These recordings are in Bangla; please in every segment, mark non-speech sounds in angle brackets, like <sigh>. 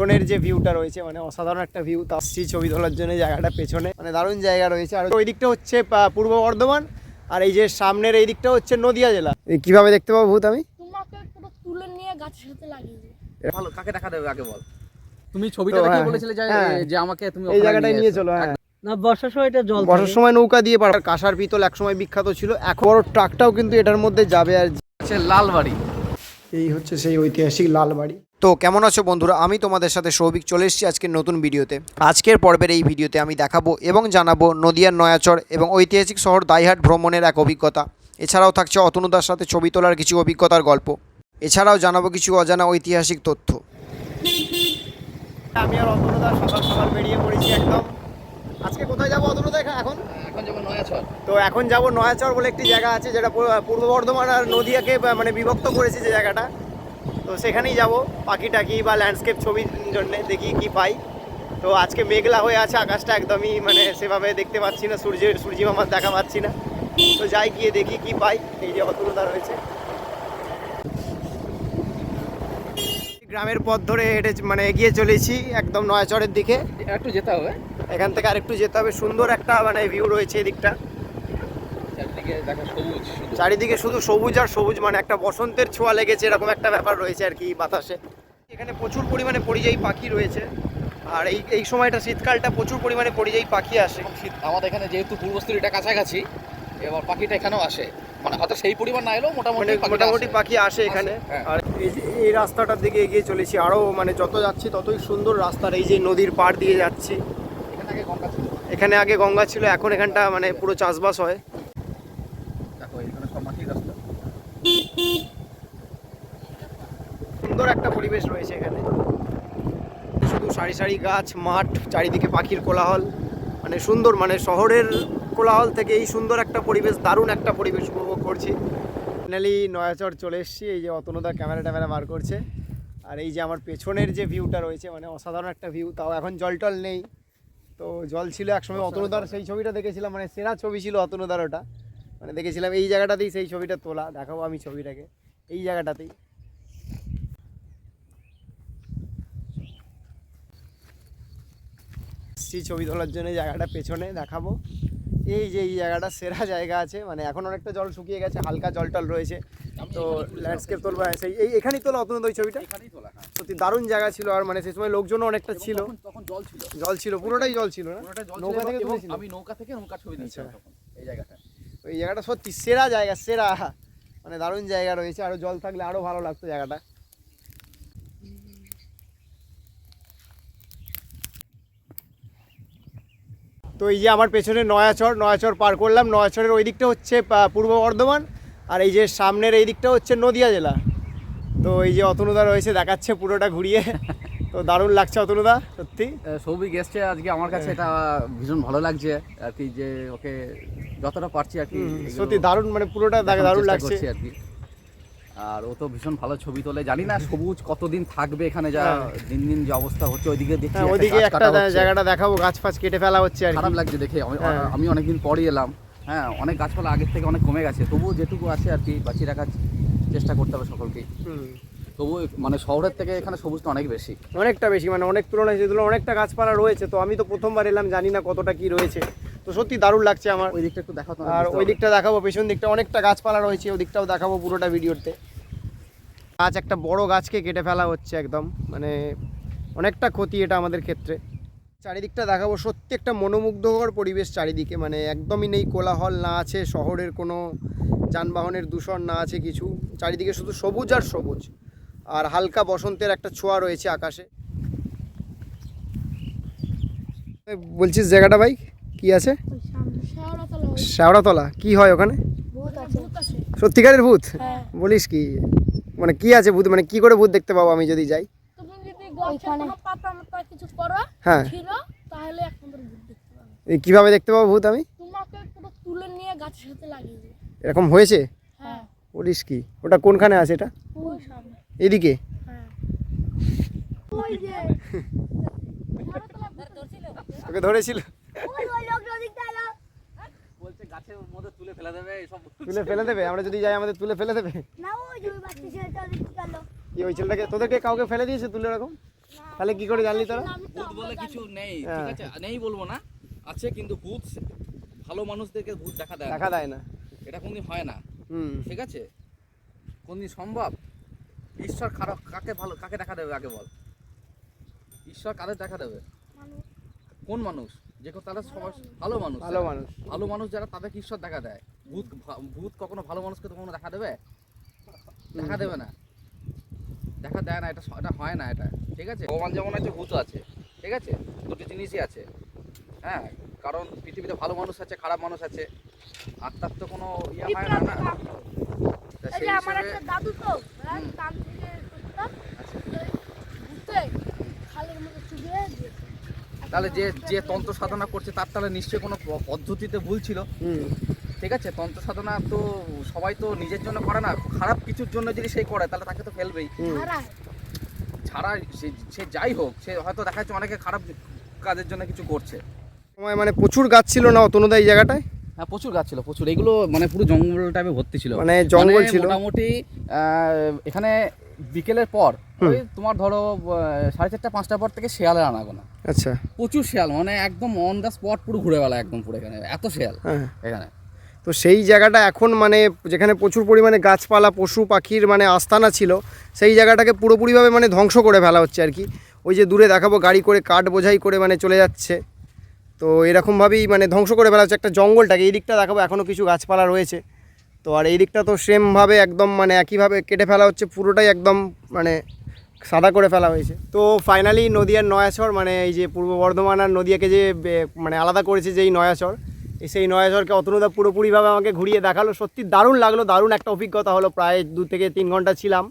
পেছনের যে ভিউটা রয়েছে মানে অসাধারণ একটা ভিউ তা আসছি ছবি তোলার জন্য জায়গাটা পেছনে মানে দারুণ জায়গা রয়েছে। আর ওই দিকটা হচ্ছে পূর্ব বর্ধমান আর এই যে সামনের এই দিকটা হচ্ছে নদিয়া জেলা। কীভাবে দেখতে পাবো ভূত আমি? তুলে নিয়ে গাছের সাথে লাগিয়ে ভালো কাকে দেখা দেবে আগে বল। তুমি ছবিটা হ্যাঁ, বলেছিলে যে হ্যাঁ। যে আমাকে তুমি এই জায়গাটায় নিয়ে চলো হ্যাঁ। না বর্ষার সময় এটা জল বর্ষার সময় নৌকা দিয়ে পার কাঁসার পিতল একসময় বিখ্যাত ছিল এখন বড় ট্রাকটাও কিন্তু এটার মধ্যে যাবে আর হচ্ছে লালবাড়ি। এই হচ্ছে সেই ঐতিহাসিক লালবাড়ি। তো কেমন আছো বন্ধুরা? আমি তোমাদের সাথে সৌভিক চলে এসেছি আজকের নতুন ভিডিওতে। আজকের পর্বের এই ভিডিওতে আমি দেখাবো এবং জানাব নদিয়ার নয়াচর এবং ঐতিহাসিক শহর দাইহাট ভ্রমণের এক অভিজ্ঞতা। এছাড়াও থাকছে অতনুদার সাথে ছবি তোলার কিছু অভিজ্ঞতার গল্প। এছাড়াও জানাব কিছু অজানা ঐতিহাসিক তথ্য। আমি আর অতনুদা সকাল সকাল বেরিয়ে পড়েছি একদম। আজকে কোথায় যাব অতনুদা এখন? এখন নয়াছর তো এখন যাব নয়াচর বলে একটি জায়গা আছে যেটা পূর্ব- বর্ধমান আর নদিয়াকে মানে বিভক্ত করেছে যে জায়গাটা। তো সেখানেই যাব পাখি টাকি বা ল্যান্ডস্কেপ ছবির জন্য দেখি কি পাই। তো আজকে মেঘলা হয়ে আছে আকাশটা একদমই মানে সেভাবে দেখতে পাচ্ছি না সূর্যের সূর্য মামার দেখা পাচ্ছি না। তো যাই গিয়ে দেখি কি পাই এই যে অতুলতা রয়েছে। গ্রামের পথ ধরে হেঁটে মানে এগিয়ে চলেছি একদম নয়াচরের দিকে। একটু যেতে হবে। এখান থেকে আরেকটু যেতে হবে। সুন্দর একটা মানে ভিউ রয়েছে এদিকটা। চারদিকে শুধু সবুজ আর সবুজ মানে একটা বসন্তের ছোঁয়া লেগেছে এরকম একটা ব্যাপার রয়েছে আর কি বাতাসে। এখানে প্রচুর পরিমাণে পরিযায়ী পাখি রয়েছে। আর এই এই সময়টা শীতকালটা প্রচুর পরিমাণে পরিযায়ী পাখি আসে। শীত আমাদের এখানে যেহেতু পূর্বস্থলীটা কাছাকাছি এবার পাখিটা এখানেও আসে। মানে হয়তো সেই পরিমাণ না এলেও মোটামুটি মানে মোটামুটি পাখি আসে এখানে। হ্যাঁ। আর এই রাস্তাটার দিকে এগিয়ে চলেছি আরও মানে যত যাচ্ছি ততই সুন্দর রাস্তার এই যে নদীর পাড় দিয়ে যাচ্ছি। এখানে আগে গঙ্গা ছিল? এখানে এখানটা মানে পুরো চাষবাস হয়। সুন্দর একটা পরিবেশ রয়েছে এখানে। শুধু সারি সারি গাছ মাঠ চারিদিকে পাখির কোলাহল। মানে সুন্দর মানে শহরের কোলাহল থেকে এই সুন্দর একটা পরিবেশ দারুণ একটা পরিবেশ। উপভোগ করছি। ফাইনালি নয়াচর চলে এসেছি এই যে অতনুদা ক্যামেরা ট্যামেরা বার করছে। আর এই যে আমার পেছনের যে ভিউটা রয়েছে মানে অসাধারণ একটা ভিউ তাও এখন জল টল নেই। তো জল ছিল একসময় অতনুদার সেই ছবিটা দেখেছিলাম মানে সেরা ছবি ছিল অতনুদার ওটা। মানে দেখেছিলাম এই জায়গাটাতেই সেই ছবিটা তোলা দেখাবো আমি ছবিটাকে। এই জায়গাটাতেই। ছবি তোলার জন্য জায়গাটা পেছনে দেখাবো। এই যে এই জায়গাটা সেরা জায়গা আছে মানে এখন অনেকটা জল শুকিয়ে গেছে হালকা জল টল রয়েছে। তো ল্যান্ডস্কেপ তোলবা সেই এই এখানেই তোলা অতন্ত ওই ছবিটা? হ্যাঁ। সত্যি দারুণ জায়গা ছিল আর মানে সেই সময় লোকজনও অনেকটা ছিল। তখন- জল ছিল। জল ছিল পুরোটাই জল ছিল না? নৌকা থেকে? আমি নৌকা থেকে নৌকা ছবি দিয়েছিলাম আচ্ছা। এই জায়গাটা। ওই জায়গাটা সত্যি সেরা জায়গা সেরা। মানে দারুণ জায়গা রয়েছে আরও জল থাকলে আরও ভালো লাগতো জায়গাটা। তো এই যে আমার পেছনে নয়াচর নয়াচর পার করলাম। নয়াচরের ওই দিকটা হচ্ছে পূর্ব বর্ধমান আর এই যে সামনের এই দিকটা হচ্ছে নদিয়া জেলা। তো এই যে অতনুদা রয়েছে দেখাচ্ছে পুরোটা ঘুরিয়ে। তো দারুণ লাগছে অতনুদা সত্যি। সৌভিক এসছে আজকে আমার কাছে এটা ভীষণ ভালো লাগছে আর কি যে ওকে যতটা পারছি আর কি সত্যি দারুণ মানে পুরোটা দেখ- দারুণ লাগছে। আর কি। আর ও তো ভীষণ ভালো ছবি তোলে। জানি না সবুজ কতদিন থাকবে এখানে যা। দিন দিন যে অবস্থা হচ্ছে ওইদিকে দেখছি হ্যাঁ ওইদিকে একটা জায়গাটা দেখাবো গাছ ফাছ কেটে ফেলা হচ্ছে আর খারাপ লাগছে দেখে আমি হ্যাঁ। অনেকদিন পরই এলাম। হ্যাঁ অনেক গাছপালা আগের থেকে অনেক কমে গেছে। তবুও যেটুকু আছে আর কি বাঁচিয়ে রাখার চেষ্টা করতে হবে সকলকেই। হুম। তবু মানে শহরের থেকে এখানে সবুজটা অনেক বেশি। অনেকটা বেশি মানে অনেক তুলনায় সেগুলো অনেকটা গাছপালা রয়েছে তো আমি তো প্রথমবার এলাম জানি না কতটা কি রয়েছে। তো সত্যি দারুণ লাগছে আমার। ওই দিকটা একটু দেখাতো আর ওই দিকটা দেখাবো পেছন দিকটা অনেকটা গাছপালা রয়েছে ওই দিকটাও দেখাবো পুরোটা ভিডিওতে। গাছ একটা বড় গাছকে কেটে ফেলা হচ্ছে একদম। মানে অনেকটা ক্ষতি এটা আমাদের ক্ষেত্রে। চারিদিকটা দেখাবো। সত্যি একটা মনোমুগ্ধকর পরিবেশ চারিদিকে। মানে একদমই নেই কোলাহল না আছে শহরের কোনো যানবাহনের দূষণ না আছে কিছু। চারিদিকে শুধু সবুজ আর সবুজ। আর হালকা বসন্তের একটা ছোঁয়া রয়েছে আকাশে। বলছিস জায়গাটা ভাই? কি আছে? শ্যাওড়াতলা। কি হয় ওখানে? ভূত আছে। ভূত আছে। সত্যিকারের ভূত? হ্যাঁ। বলিস কি? মানে কি আছে ভূত? মানে কি করে ভূত দেখতে পাবো আমি যদি যাই? তুমি যদি গাছে পাতা মাতা কিছু করো হ্যাঁ। ছিল তাহলে একমাত্র ভূত দেখতে পাবে। কীভাবে দেখতে পাবো ভূত আমি? তোমাকে পুরো তুলে নিয়ে গাছের সাথে লাগিয়ে দিই এরকম হয়েছে? হ্যাঁ। বলিস কি? ওটা কোনখানে আছে এটা? এদিকে? হ্যাঁ। <laughs> ওই যে। তোকে ধরেছিল ওই ওই লোকটা দিকটা এলো বলছে গাছের মধ্যে তুলে ফেলে দেবে এসব তুলে ফেলে দেবে? আমরা যদি যাই আমাদের তুলে ফেলে দেবে? না ওই যে বাচ্চা ছেলেটা দিকটা গেল। কি ওই ছেলেটাকে? তোদেরকে কাউকে ফেলে দিয়েছে তুলে এরকম? তাহলে কি করে জানলি তোরা? তো ভূত বলে কিছু নেই হ্যাঁ। ঠিক আছে? নেই বলব না। আছে কিন্তু ভূত ভালো মানুষদেরকে ভূত দেখা দেয় দেখা দেয় না। এটা কোনদিন হয় না। হুম। ঠিক আছে? কোনদিন সম্ভব? ঈশ্বর খারাপ কাকে ভালো কাকে দেখা দেবে? আগে বল। ঈশ্বর কাদের দেখা দেবে? কোন মানুষ? যে তারা সবাই ভালো মানুষ ভালো মানুষ। ভালো মানুষ যারা তাদেরকে ঈশ্বর দেখা দেয়। ভূত ভূত কখনো ভালো মানুষকে তো কখনো দেখা দেবে? দেখা দেবে না। দেখা দেয় না এটা এটা হয় না এটা ঠিক আছে? ভগবান যেমন আছে ভূত আছে ঠিক আছে? দুটি জিনিসই আছে। হ্যাঁ কারণ পৃথিবীতে ভালো মানুষ আছে খারাপ মানুষ আছে। আত্মার তো কোনো ইয়ে হয় না না সেই হিসেবে দাদু তো হ্যাঁ, হুম। তার থেকে করতাম আচ্ছা। ঘুরতে খালের মধ্যে চুবিয়ে দিয়ে তাহলে যে যে তন্ত্র সাধনা করছে তার তাহলে নিশ্চয়ই কোনো পদ্ধতিতে ভুল ছিল। ঠিক আছে? তন্ত্র সাধনা তো সবাই তো নিজের জন্য করে না। খারাপ কিছুর জন্য যদি সে করে তাহলে তাকে তো ফেলবেই। হুম। ছাড়া সে সে যাই হোক সে হয়তো দেখা যাচ্ছে অনেকে খারাপ কাজের জন্য কিছু করছে। সময় মানে প্রচুর গাছ ছিল না অতনুদা এই জায়গাটায়? হ্যাঁ প্রচুর গাছ ছিল প্রচুর। এগুলো মানে পুরো জঙ্গল টাইপে ভর্তি ছিল। মানে জঙ্গল ছিল? মোটামুটি এখানে বিকেলের পর ওই তোমার ধরো সাড়ে চারটা পাঁচটার পর থেকে শেয়ালের আনাগোনা আচ্ছা। প্রচুর শেয়াল মানে একদম অন দ্য স্পট পুরো ঘুরে বেলা একদম পুরো এখানে এত শেয়াল হ্যাঁ এখানে। তো সেই জায়গাটা এখন মানে যেখানে প্রচুর পরিমাণে গাছপালা পশু পাখির মানে আস্তানা ছিল সেই জায়গাটাকে পুরোপুরিভাবে মানে ধ্বংস করে ফেলা হচ্ছে আর কি। ওই যে দূরে দেখাবো গাড়ি করে কাঠ বোঝাই করে মানে চলে যাচ্ছে। তো এরকমভাবেই মানে ধ্বংস করে ফেলা হচ্ছে একটা জঙ্গলটাকে। এই দিকটা দেখাবো এখনও কিছু গাছপালা রয়েছে। তো আর এই দিকটা তো সেমভাবে একদম মানে একইভাবে কেটে ফেলা হচ্ছে পুরোটাই একদম মানে সাদা করে ফেলা হয়েছে। তো ফাইনালি নদিয়ার নয়াচর মানে এই যে পূর্ব বর্ধমান আর নদিয়াকে যে মানে আলাদা করেছে যে এই নয়াচর সেই নয়াচরকে অতনুদা পুরোপুরিভাবে আমাকে ঘুরিয়ে দেখাল। সত্যি দারুণ লাগল দারুণ একটা অভিজ্ঞতা হলো প্রায় দু থেকে তিন ঘণ্টা ছিলাম।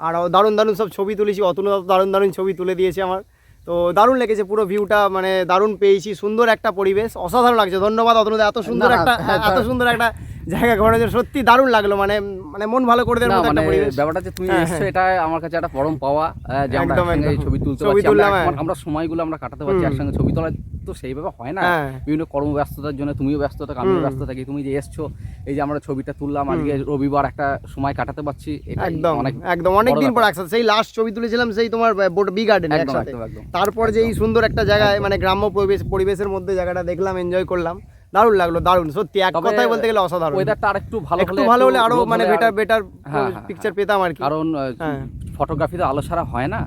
আর দারুণ দারুণ সব ছবি তুলেছি অতনুদা তো দারুণ দারুণ ছবি তুলে দিয়েছে আমার। তো দারুণ লেগেছে পুরো ভিউটা মানে দারুণ পেয়েছি সুন্দর একটা পরিবেশ অসাধারণ লাগছে। ধন্যবাদ অতনুদা এত সুন্দর একটা হ্যাঁ, এত সুন্দর একটা জায়গা জন্য সত্যি দারুণ লাগল মানে মানে মন ভালো করে দেওয়ার মতো মানে একটা পরিবেশ। ব্যাপারটা যে তুমি হ্যাঁ, এসছো হ্যাঁ। এটা আমার কাছে একটা পরম পাওয়া যে আমরা একসঙ্গে এই ছবি তুলতে পারছি। আমরা হ্যাঁ। আমরা সময়গুলো আমরা কাটাতে পারছি একসঙ্গে ছবি তোলা তো সেইভাবে হয় না। বিভিন্ন কর্মব্যস্ততার জন্য তুমিও ব্যস্ত থাকো আমিও ব্যস্ত থাকি। তুমি যে এসছো এই যে আমরা ছবিটা তুললাম আজকে রবিবার একটা সময় কাটাতে পারছি একদম অনেক একদম। অনেক বড় দিন পর একসাথে সেই লাস্ট ছবি তুলেছিলাম সেই তোমার বোট বি গার্ডেন একসাথে। তারপর যে এই সুন্দর একটা জায়গায় মানে গ্রাম্য পরিবেশ পরিবেশের মধ্যে জায়গাটা দেখলাম এনজয় করলাম। দারুণ লাগল দারুণ। সত্যি এক কথায় বলতে গেলে অসাধারণ। ওয়েদারটা আর একটু ভালো একটু ভালো হলে আরও মানে বেটার বেটার হ্যাঁ, হ্যাঁ, পিকচার হ্যাঁ। পেতাম আর কি। কারণ হ্যাঁ। ফটোগ্রাফি তো আলো ছাড়া হয় না।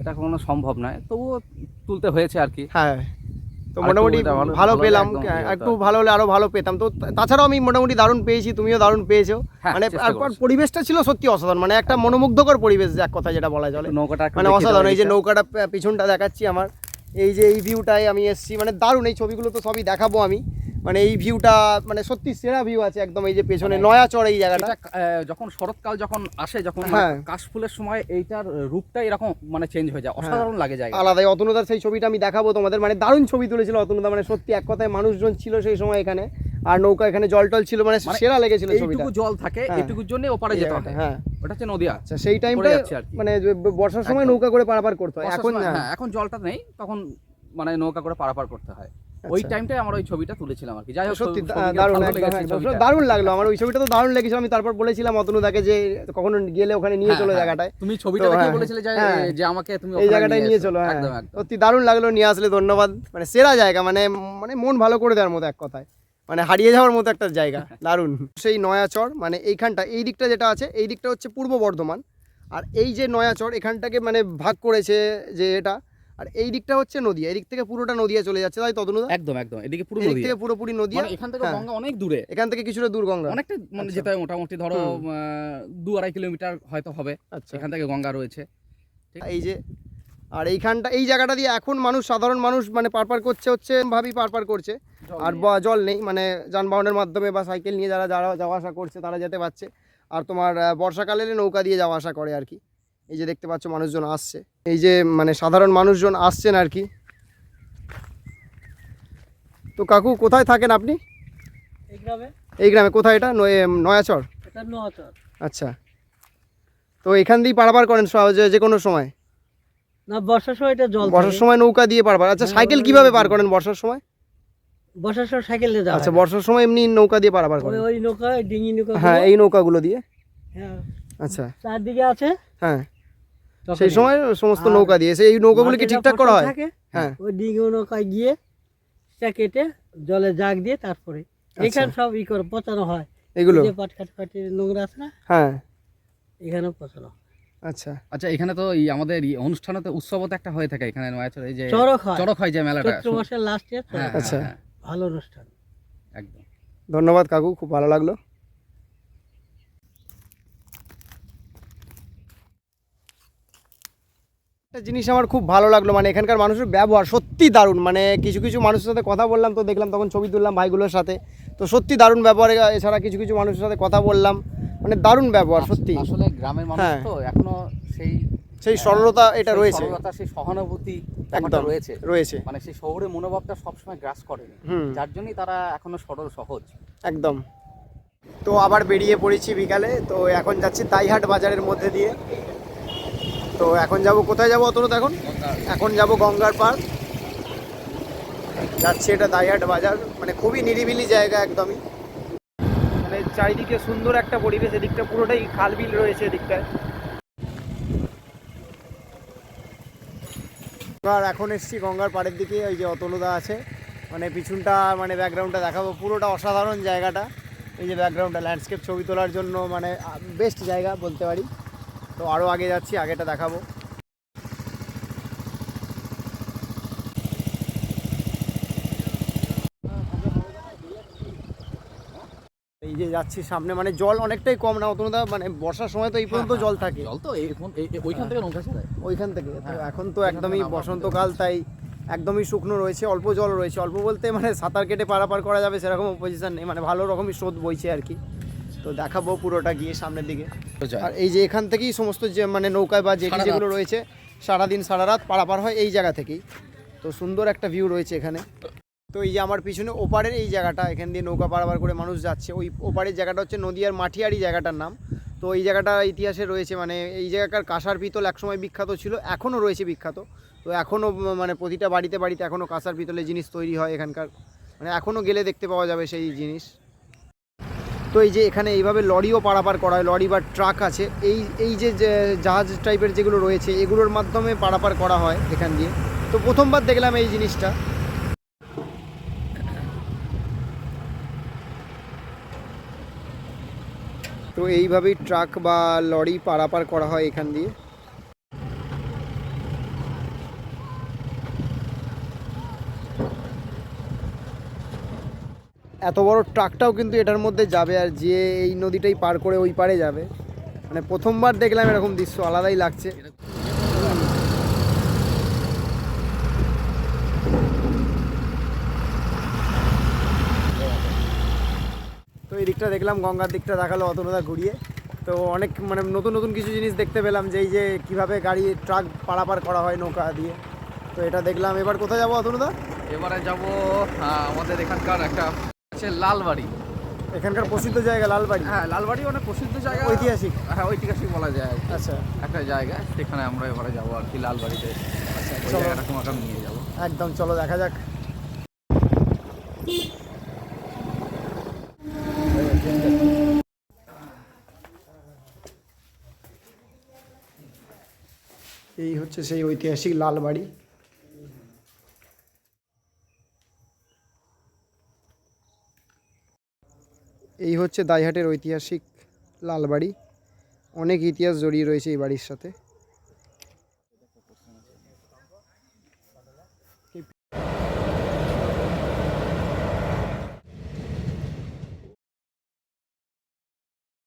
এটা কোনো সম্ভব নয়। তবুও তুলতে হয়েছে আর কি। হ্যাঁ। তো মোটামুটি ভালো- পেলাম হ্যাঁ, একটু ভালো হলে আরও ভালো পেতাম। তো তাছাড়াও আমি মোটামুটি দারুণ পেয়েছি তুমিও দারুণ পেয়েছ। হ্যাঁ, মানে। পরিবেশটা ছিল সত্যি অসাধারণ মানে একটা মনোমুগ্ধকর পরিবেশ এক কথা যেটা বলা চলে। নৌকাটা মানে অসাধারণ এই যে নৌকাটা পিছনটা দেখাচ্ছি আমার। এই যে এই ভিউটায় আমি এসেছি মানে দারুণ এই ছবিগুলো তো সবই দেখাবো আমি। মানে এই ভিউটা মানে সত্যি সেরা ভিউ আছে একদম এই যে পেছনে মানে নয়াচর এই জায়গাটা। যখন শরৎকাল যখন আসে যখন হ্যাঁ। কাশফুলের সময় এইটার রূপটা এরকম মানে চেঞ্জ হয়ে যায় অসাধারণ লাগে জায়গা আলাদাই অতনুদার সেই ছবিটা আমি দেখাবো তোমাদের মানে দারুণ ছবি তুলেছিল অতনুদা মানে সত্যি এক কথায় মানুষজন ছিল সেই সময় এখানে আর নৌকা এখানে জল টল ছিল মানে মানে সেরা লেগেছিল ছবিটা। জল থাকে হ্যাঁ। এইটুকুর জন্য ওপারে যেতে হয়। হ্যাঁ। ওটা হচ্ছে নদিয়া আচ্ছা সেই টাইমটা মানে বর্ষার সময় নৌকা করে পারাপার করতে হয়। এখন হ্যাঁ হ্যাঁ এখন জলটা নেই তখন মানে নৌকা করে পারাপার করতে হয়। ওই আচ্ছা। টাইমটাই আমরা ওই ছবিটা তুলেছিলাম আর কি। যাই হোক সত্যি দারুণ। দারুণ লাগল আমার ওই ছবিটা তো দারুণ লেগেছে আমি তারপর বলেছিলাম অতনুদাকে যে কখনো গেলে ওখানে নিয়ে হ্যাঁ, চলো হ্যাঁ। জায়গাটায়। তুমি ছবিটা তো দেখে হ্যাঁ, বলেছিলে যে। যে আমাকে তুমি এই জায়গাটায় নিয়ে চলো হ্যাঁ। সত্যি দারুণ লাগল নিয়ে আসলে ধন্যবাদ। মানে সেরা জায়গা মানে মানে মন ভালো করে দেওয়ার মতো এক কথায়। মানে হারিয়ে যাওয়ার মতো একটা জায়গা <laughs> দারুণ। সেই নয়াচর মানে এইখানটা এই দিকটা যেটা আছে এই দিকটা হচ্ছে পূর্ব বর্ধমান। আর এই যে নয়াচর এখানটাকে মানে ভাগ করেছে যে এটা আর এই দিকটা হচ্ছে নদীয়া এই দিক থেকে পুরোটা নদীয়া চলে যাচ্ছে তাই ততনুদা একদম একদম এদিকে পুরো এই দিক নদী থেকে পুরোপুরি নদীয়া? মানে এখান থেকে হ্যাঁ। গঙ্গা অনেক দূরে। এখান থেকে কিছুটা দূর গঙ্গা। অনেকটা মানে আচ্ছা। যেতে হয় মোটামুটি ধরো দু আড়াই কিলোমিটার হয়তো হবে। আচ্ছা। এখান থেকে গঙ্গা রয়েছে। এই যে আর এইখানটা এই জায়গাটা দিয়ে এখন মানুষ সাধারণ মানুষ মানে পারপার করছে হচ্ছে ভাবি পারপার করছে। আর জল নেই মানে যানবাহনের মাধ্যমে বা সাইকেল নিয়ে যারা যারা যাওয়া আসা করছে তারা যেতে পারছে। আর তোমার বর্ষাকালে নৌকা দিয়ে যাওয়া আসা করে আর কি। এই যে দেখতে পাচ্ছ মানুষজন আসছে। এই যে মানে সাধারণ মানুষজন আসছেন আর কি। তো কাকু কোথায় থাকেন আপনি? এই গ্রামে। এই গ্রামে। কোথায় এটা? নয়- নয়াচর? এটা নোয়াচর। আচ্ছা। তো এখান দিয়েই পারাপার করেন সহজে যে কোনো সময়? না বর্ষার সময় এটা জল বর্ষার সময় নৌকা দিয়ে পারাপার। আচ্ছা সাইকেল কীভাবে পার করেন বর্ষার সময়? বর্ষার সময় সাইকেল দিয়ে আচ্ছা বর্ষার সময় এমনি নৌকা দিয়ে পারাপার করেন। ওই নৌকা ডিঙি নৌকা হ্যাঁ এই নৌকাগুলো দিয়ে? হ্যাঁ। আচ্ছা। চারদিকে আছে। হ্যাঁ। সেই সময় সমস্ত নৌকা দিয়ে। সেই নৌকাগুলি কি ঠিকঠাক করা হয়? হ্যাঁ। ওই ডিঙ্গি নৌকায় গিয়ে সেটা কেটে জলে জাগ দিয়ে তারপরে এখানে সব ই করে পচানো হয়। এগুলো? যে পাট কাটি কাটি নোংরা আছে না? হ্যাঁ। এখানেও পচানো আচ্ছা। আচ্ছা এখানে তো এই আমাদের এই অনুষ্ঠানে তো উৎসবও তো একটা হয়ে থাকে এখানে এই যে চড়ক হয়। চড়ক হয় যে মেলাটা। চৈত্র মাসের লাস্টে হ্যাঁ, আচ্ছা। হ্যাঁ, ভালো অনুষ্ঠান। একদম। ধন্যবাদ কাকু খুব ভালো লাগল। একটা জিনিস আমার খুব ভালো লাগল মানে এখানকার মানুষের ব্যবহার সত্যি দারুণ। মানে কিছু কিছু মানুষের সাথে কথা বললাম তো দেখলাম তখন ছবি তুললাম ভাইগুলোর সাথে। তো সত্যি দারুণ ব্যবহার এছাড়া কিছু কিছু মানুষের সাথে কথা বললাম। মানে দারুণ ব্যবহার সত্যি। আসলে গ্রামের মানুষ হ্যাঁ। তো এখনও সেই সেই সরলতা এটা রয়েছে। সরলতা সেই সহানুভূতি একদম রয়েছে। রয়েছে। মানে সেই শহরের মনোভাবটা সবসময় গ্রাস করেনি। হুম। যার জন্যই তারা এখনও সরল সহজ। একদম। তো আবার বেরিয়ে পড়েছি বিকালে তো এখন যাচ্ছি তাইহাট বাজারের মধ্যে দিয়ে। তো এখন যাব কোথায় যাব অতটা এখন? এখন যাব গঙ্গার পার্ক যাচ্ছি এটা দাইহাট বাজার মানে খুবই নিরিবিলি জায়গা একদমই। মানে চারিদিকে সুন্দর একটা পরিবেশ এদিকটা পুরোটাই খালবিল রয়েছে এদিকটায়। আর এখন এসছি গঙ্গার পাড়ের দিকে ওই যে অতনুদা আছে। মানে পিছনটা মানে ব্যাকগ্রাউন্ডটা দেখাবো পুরোটা অসাধারণ জায়গাটা। এই যে ব্যাকগ্রাউন্ডটা ল্যান্ডস্কেপ ছবি তোলার জন্য মানে বেস্ট জায়গা বলতে পারি। তো আরও আগে যাচ্ছি আগেটা দেখাবো। এই যে যাচ্ছি সামনে মানে জল অনেকটাই কম না অতনুদা মানে বর্ষার সময় তো এই পর্যন্ত জল থাকে। জল তো ওইখান থেকে নৌকা ওইখান থেকে তো হ্যাঁ। এখন তো একদমই বসন্তকাল তাই একদমই শুকনো রয়েছে অল্প জল রয়েছে। অল্প বলতে মানে সাঁতার কেটে পারাপার করা যাবে সেরকম পজিশন নেই মানে ভালো রকমই স্রোত বইছে আর কি। তো দেখাবো পুরোটা গিয়ে সামনের দিকে। আর এই যে এখান থেকেই সমস্ত যে মানে নৌকায় বা জেটি যেগুলো রয়েছে সারাদিন সারা রাত পারাপার হয় এই জায়গা থেকেই। তো সুন্দর একটা ভিউ রয়েছে এখানে। তো এই যে আমার পিছনে ওপারের এই জায়গাটা এখান দিয়ে নৌকা পারাপার করে মানুষ যাচ্ছে। ওই ওপারের জায়গাটা হচ্ছে নদিয়ার মাঠিয়ারি জায়গাটার নাম। তো এই জায়গাটা ইতিহাসে রয়েছে মানে এই জায়গাকার কাঁসার পিতল একসময় বিখ্যাত ছিল এখনও রয়েছে বিখ্যাত। তো এখনও মানে প্রতিটা বাড়িতে বাড়িতে এখনও কাঁসার পিতলের জিনিস তৈরি হয় এখানকার। মানে এখনও গেলে দেখতে পাওয়া যাবে সেই জিনিস। তো এই যে এখানে এইভাবে লরিও পারাপার করা হয়, লরি বা ট্রাক আছে। এই এই যে জাহাজ টাইপের যেগুলো রয়েছে, এগুলোর মাধ্যমে পারাপার করা হয় এখান দিয়ে। তো প্রথমবার দেখলাম এই জিনিসটা। তো এইভাবেই ট্রাক বা লরি পারাপার করা হয় এখান দিয়ে। এত বড় ট্রাকটাও কিন্তু এটার মধ্যে যাবে আর যে এই নদীটাই পার করে ওই পারে যাবে। মানে প্রথমবার দেখলাম এরকম দৃশ্য, আলাদাই লাগছে। তো এই দিকটা দেখলাম, গঙ্গার দিকটা দেখাল অতনুদা ঘুরিয়ে। তো অনেক মানে নতুন নতুন কিছু জিনিস দেখতে পেলাম, যে এই যে কীভাবে গাড়ি, ট্রাক পারাপার করা হয় নৌকা দিয়ে। তো এটা দেখলাম। এবার কোথায় যাব অতনুদা? এবারে যাব আমাদের এখানকার একটা আছে লালবাড়ি। এখানকার প্রসিদ্ধ জায়গা লালবাড়ি। হ্যাঁ লালবাড়ি অনেক প্রসিদ্ধ জায়গা। ঐতিহাসিক। হ্যাঁ ঐতিহাসিক বলা যায় আচ্ছা। একটা জায়গা সেখানে আমরা এবারে যাব আর কি লালবাড়িতে। আচ্ছা জায়গাটা তোমাকে নিয়ে যাব। একদম চলো দেখা যাক। এই হচ্ছে সেই ঐতিহাসিক লাল এই হচ্ছে দাইহাটের ঐতিহাসিক লালবাড়ি। অনেক ইতিহাস জড়িয়ে রয়েছে এই বাড়ির সাথে।